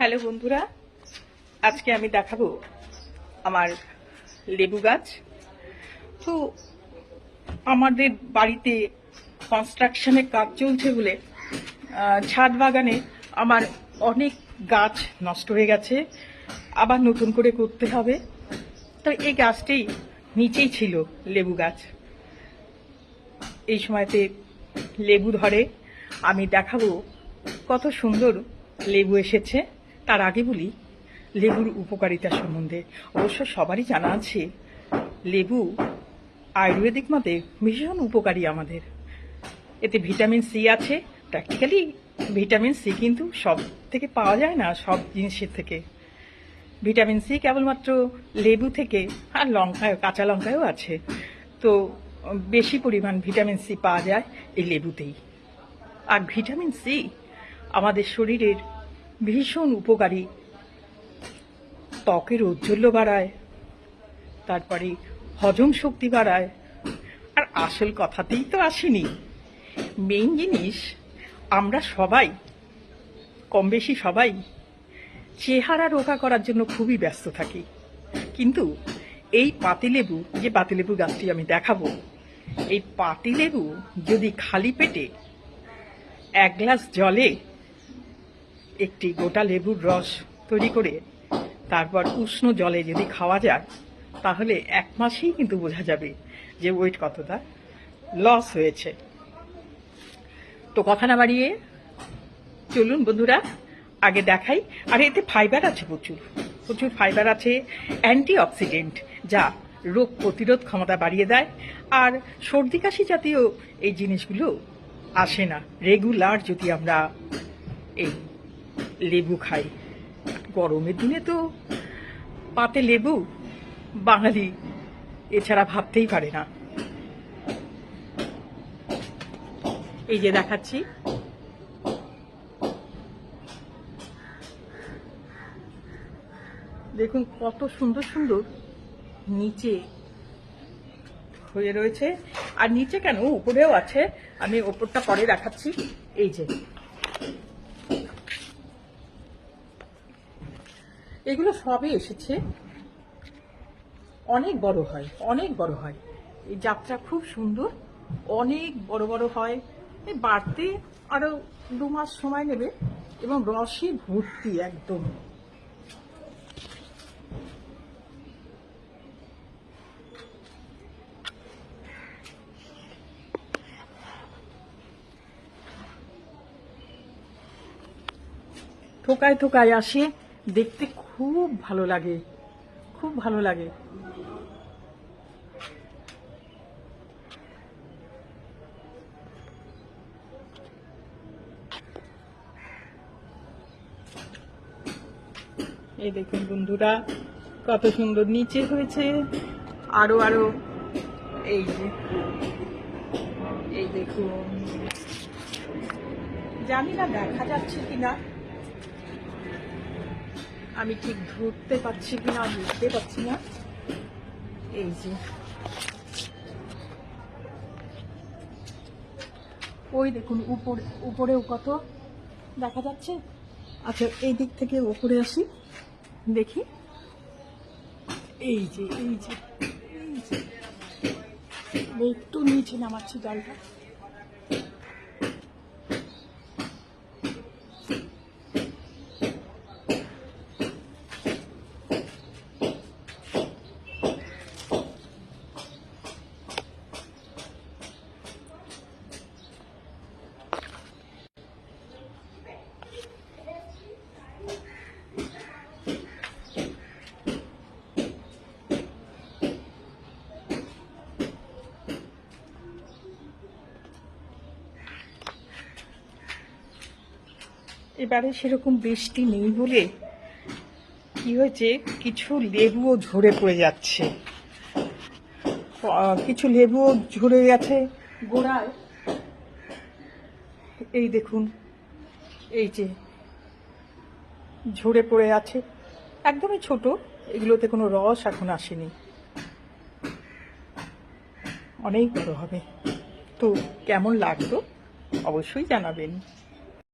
Hello বন্ধুরা, আজকে আমি দেখাবো আমার লেবু গাছ। তো আমাদের বাড়িতে কনস্ট্রাকশনের কাজ চলছে বলে ছাদ বাগানে আমার অনেক গাছ নষ্ট হয়ে গেছে, আবার নতুন করে করতে হবে। তো এই গাছটি নিচেই ছিল লেবু গাছ। এই সময়তে লেবু ধরে, আমি দেখাবো কত সুন্দর লেবু এসেছে। তার আগে বলি, লেবুর উপকারিতা সম্বন্ধে অবশ্য সবারই জানা আছে। লেবু আয়ুর্বেদিক মতে ভীষণ উপকারী আমাদের। এতে ভিটামিন সি আছে। প্র্যাকটিক্যালি ভিটামিন সি কিন্তু সব থেকে পাওয়া যায় না সব জিনিসের থেকে। ভিটামিন সি কেবলমাত্র লেবু থেকে আর লঙ্কায়, কাঁচা লঙ্কায়ও আছে। তো বেশি পরিমাণ ভিটামিন সি পাওয়া যায় এই লেবুতেই। আর ভিটামিন সি আমাদের শরীরের ভীষণ উপকারী। ত্বকের ঔজ্জ্বল্য বাড়ায়, তারপরে হজম শক্তি বাড়ায়, আর আসল কথাতেই তো আসেনি। মেইন জিনিস, আমরা সবাই কম বেশি সবাই, চেহারা রোগা করার জন্য খুবই ব্যস্ত থাকি। কিন্তু এই পাতিলেবু, যে পাতিলেবু গাছটি আমি দেখাবো, এই পাতিলেবু যদি খালি পেটে এক গ্লাস জলে একটি গোটা লেবুর রস তৈরি করে তারপর উষ্ণ জলে যদি খাওয়া যায়, তাহলে এক মাসেই কিন্তু বোঝা যাবে যে ওয়েট কতটা লস হয়েছে। তো কথা না বাড়িয়ে চলুন বন্ধুরা, আগে দেখাই। আর এতে ফাইবার আছে প্রচুর প্রচুর ফাইবার আছে অ্যান্টি অক্সিডেন্ট যা রোগ প্রতিরোধ ক্ষমতা বাড়িয়ে দেয়। আর সর্দি কাশি জাতীয় এই জিনিসগুলো আসে না। রেগুলার যদি আমরা এই লেবু খাই। গরমের দিনে তো পাতে লেবু, বাঙালি এছাড়া ভাবতেই পারে না। এই যে দেখাচ্ছি। দেখুন কত সুন্দর সুন্দর নিচে হয়ে রয়েছে। আর নিচে কেন? উপরেও আছে। আমি ওপরটা পরে দেখাচ্ছি। এই যে। এগুলো সবই এসেছে। অনেক বড় হয়, অনেক বড় হয়। এই যাত্রা খুব সুন্দর, অনেক বড় বড় হয়। এই বাড়তে আরও দু মাস সময় নেবে এবং রসে ভর্তি একদম। থোকায় থোকায় আসে। দেখতে খুব ভালো লাগে। খুব ভালো লাগে। এই দেখুন বন্ধুরা, কত সুন্দর নিচে হয়েছে। আরও আরও, এই যে, এই দেখুন। জানি না দেখা যাচ্ছে কিনা। আমি ঠিক ধরতে পারছি কিনা বুঝতে পারছি না। এই যে। ওই দেখুন, উপরে, উপরেও কত দেখা যাচ্ছে? আচ্ছা এই দিক থেকে উপরে আসি, দেখি। এই যে এই যে এই যে। একটু নিচে নামাচ্ছি জলটা। এবারে সেরকম বৃষ্টি নেই বলে কি হয়েছে? কিছু লেবুও ঝরে পড়ে যাচ্ছে। কিছু লেবুও ঝরে গেছে। গোড়ায়। এই দেখুন এই যে ঝরে পড়ে আছে। একদমই ছোট এগুলোতে কোনো রস এখন আসেনি। অনেক বড় হবে। তো কেমন লাগল? অবশ্যই জানাবেন।